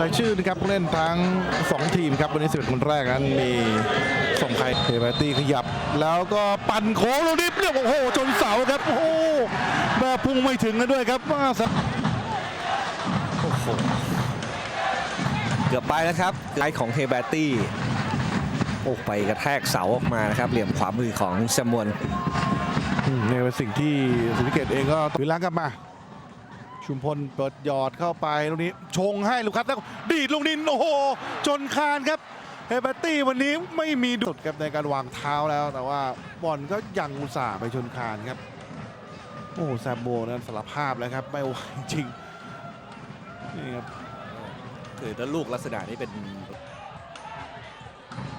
รายชื่อนะครับผู้เล่นทั้ง 2 ทีมครับวันนี้สิบคนแรกนั้นมีส่งใครเทเบตี้ขยับ แล้วก็ปั่นโค้งลูกนี้เรียกว่าโอ้โหชนเสาครับโอ้โหแบบพุ่งไม่ถึงกันด้วยครับว่าสโอ้โหเกือบไปแล้วครับไลท์ของเฮเบตตี้โอ้ไปกระแทกเสาออกมานะครับเหลี่ยมขวามือของแซมมวนอืมเนี่ยเป็นสิ่งที่สุริเกตเองก็ถือล้างกลับมา ชุมพลเปิดหยอดเข้าไปลูกนี้ชงให้ลูกคัสแล้วดีดลูกนี้โอ้โหจนคานครับเฮเบตี้วันนี้ไม่มีดุดครับในการวางเท้าแล้ว แต่ว่าบอลก็ยังอุตส่าห์ไปชนคานครับโอ้แซมโบนั้นสารภาพแล้วครับไม่ไหวจริงนี่ครับคือถ้าลูกลักษณะนี้เป็น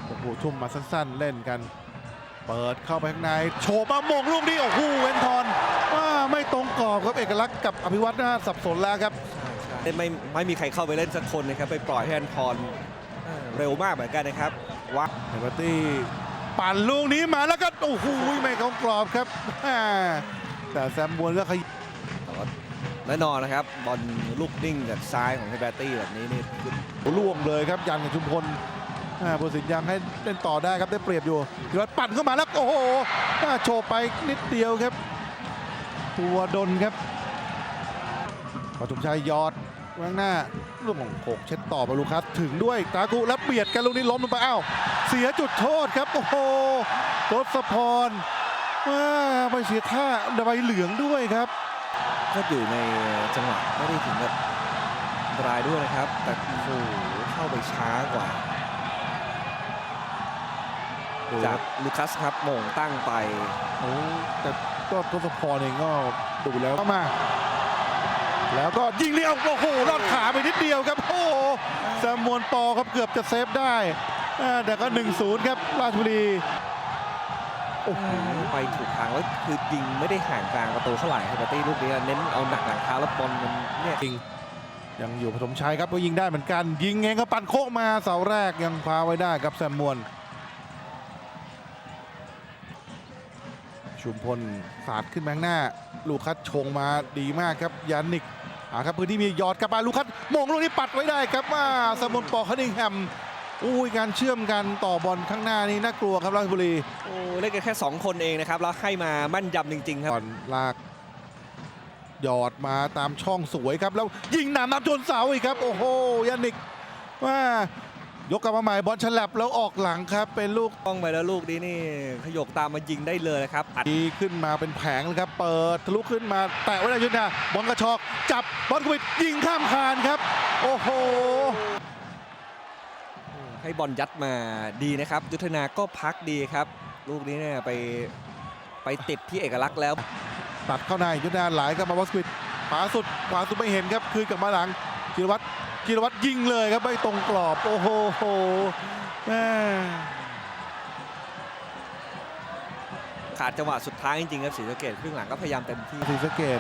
โอ้โหชุ่มมาสั้นๆเล่นกัน เปิดเข้าไปข้างในโฉบมามงลูกนี้โอ้โหเวนทอนว่าไม่ตรงกรอบ ครับเอกลักษณ์กับอภิวัตน่าสับสนแล้วครับไม่ไม่มีใครเข้าไปเล่นสักคนนะครับ ไปปล่อยให้อันพรเร็วมากเหมือนกันนะครับว่าเฮเบอร์ตี้ปั่นลูกนี้มาแล้วก็โอ้โหไม่เข้ากรอบครับอ่าแต่แซมบวนก็ขยแต่ว่าแน่นอนนะครับบอลลูกนิ่งจากซ้ายของเฮเบตตี้แบบนี้นี่คือล่วงเลยครับยันกับชุมพลอ่าผู้สินยังให้เล่นต่อได้ครับได้เปรียบอยู่ธีรวัตรปั่นเข้ามาแล้วโอ้โหอ่าโฉบไปนิดเดียวครับ ตัวดนครับปทุมชัยยอดข้างหน้าลูกของโขกเช็ดต่อไปลูคัสถึงด้วยตากุแล้วเบียดกันลูกนี้ล้มลงไปอ้าวเสียจุดโทษครับ โอ้โหทศพรว่าไปเสียท่าใบเหลืองด้วยครับ ก็อยู่ในจังหวะไม่ได้ถึงกับอันตรายด้วยนะครับ แต่โอ้โหเข้าไปช้ากว่าจากลูคัสครับโมงตั้งไปโอ้แต่ ก็ทศพรเองก็ดูแล้วเข้ามา แล้วก็ยิงเลี้ยวโอ้โหลอดขาไปนิดเดียวครับ โอ้โหแซมมวนปอครับเกือบจะเซฟได้อ่าแต่ก็ 1-0 ครับราชบุรีโอ้โหไปถูกทางแล้วคือยิงไม่ได้ห่างกลางประตูเท่าไหร่ครับปาร์ตี้ลูกนี้เน้นเอาหนักหลังเท้าแล้วบอลมันเนี่ยจริงยังอยู่ปฐมชัยครับก็ยิงได้เหมือนกัน ยิงเองก็ปั่นโค้งมาเสาแรกยังคว้าไว้ได้ครับแซมมวน ชุมพลสาดขึ้นมาข้างหน้า ลูคัสชงมาดีมากครับยานิกอ่าครับพื้นที่มีหยอดกลับมาลูคัสมงลูกนี้ปัดไว้ได้ครับว่าสมนปอคันนิงแฮมอุ้ยการเชื่อมกันต่อบอลข้างหน้านี่น่ากลัวครับราชบุรีโอ้เล่นกันแค่ 2 คนเองนะครับแล้วให้มามั่นยำจริง ๆ ครับบอลลากหยอดมาตามช่องสวยครับ แล้วยิงหนามน้ำจนเสาอีกครับ โอ้โหยานิกว่า ยกกลับมาใหม่บอลฉลับแล้วออกหลังครับ เป็นลูกต้องไปแล้วลูกนี้นี่ขยกตามมายิงได้เลยนะครับอัดดีขึ้นมาเป็นแผงเลยครับ เปิดทะลุขึ้นมาแตะไว้ได้ยุทธนาบอลกระชอกจับบอลกุบิดยิงข้ามคานครับ โอ้โห ให้บอลยัดมาดีนะครับ ยุทธนาก็พักดีครับ ลูกนี้เนี่ยไปไปติดที่เอกลักษณ์แล้ว ตัดเข้าในยุทธนาไหลกลับมาบอลสควิดขวาสุดขวาสุดไม่เห็นครับ คืนกลับมาหลังจิรวัตร จิรวัตรยิงเลยครับไม่ตรงกรอบ โอ้โหแม่ขาดจังหวะสุดท้ายจริงๆครับศรีสะเกดครึ่งหลังก็พยายามเต็มที่ ศรีสะเกด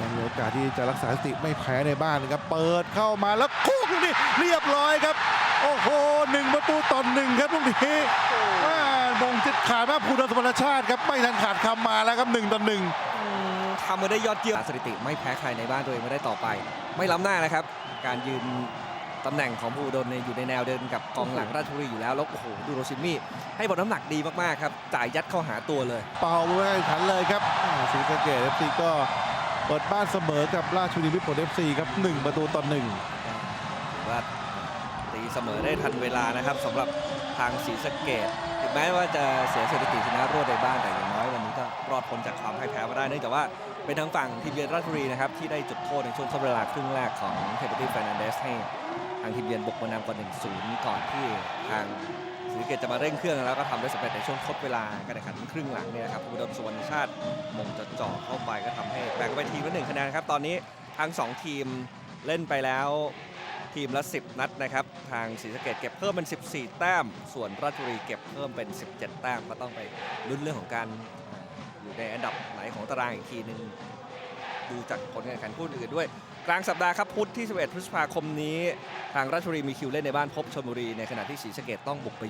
ยังมีโอกาสที่จะรักษาสติไม่แพ้ในบ้านนะครับ เปิดเข้ามาแล้วโค้งลูกนี้เรียบร้อยครับ โอ้โหหนึ่งประตูต่อหนึ่งครับลูกนี้ว่ามงจิตขาดมาภูดลสมรชาติครับ ไม่ทันขาดคำมาแล้วครับหนึ่งต่อหนึ่งอืม ทำมาได้ยอดเยี่ยมสถิติไม่แพ้ใครในบ้านตัวเองไม่ได้ต่อไป ไม่ล้ำหน้านะครับ การยืนตำแหน่งของภูดลเนี่ยอยู่ในแนวเดินกับกองหลังราชบุรีอยู่แล้ว แล้วโอ้โหดูโรซินมี่ ให้บอลน้ำหนักดีมากๆครับ จ่ายยัดเข้าหาตัวเลย เป่าไว้ให้ขันเลยครับอ่าศรีสะเกดเอฟซีก็เปิดบ้านเสมอกับราชบุรีมิตรผลเอฟซีครับหนึ่งประตูต่อหนึ่งถือว่าตีเสมอได้ทันเวลานะครับสำหรับทางศรีสะเกดถึงแม้ว่าจะเสียสถิติชนะรวดในบ้านแต่อย่างน้อยวันนี้ก็รอดพ้นจากความพ่ายแพ้มาได้เนื่องจากว่า เป็นทางฝั่งทีมเยือนราชบุรีนะครับที่ได้จุดโทษในช่วงทดเวลาครึ่งแรกของเฮเบอร์ตี้แฟร์นันเดสให้ทางทีมเยือนบุกมานำก่อน 1-0 ก่อนที่ทางศรีสะเกดจะมาเร่งเครื่องแล้วก็ทำได้สำเร็จในช่วงทดเวลาการแข่งขันครึ่งหลังเนี่ยนะครับภูดลสุวรรณชาติมงจะเจ่อเข้าไปก็ทำให้แบ่งเป็นทีมละหนึ่งคะแนนครับตอนนี้ทั้งสองทีมเล่นไปแล้วทีมละ 10 นัดนะครับ ทางศรีสะเกดเก็บเพิ่มเป็น 14 แต้ม ส่วนราชบุรีเก็บเพิ่มเป็น 17 แต้มก็ต้องไปลุ้นเรื่องของการ อยู่ในอันดับไหนของตารางอีกทีหนึ่งดูจากผลการแข่งขันคู่อื่นด้วย กลางสัปดาห์ครับพุธที่ 11 พฤษภาคมนี้ ทางราชบุรีมีคิวเล่นในบ้านพบชลบุรี ในขณะที่ศรีสะเกดต้องบุกไป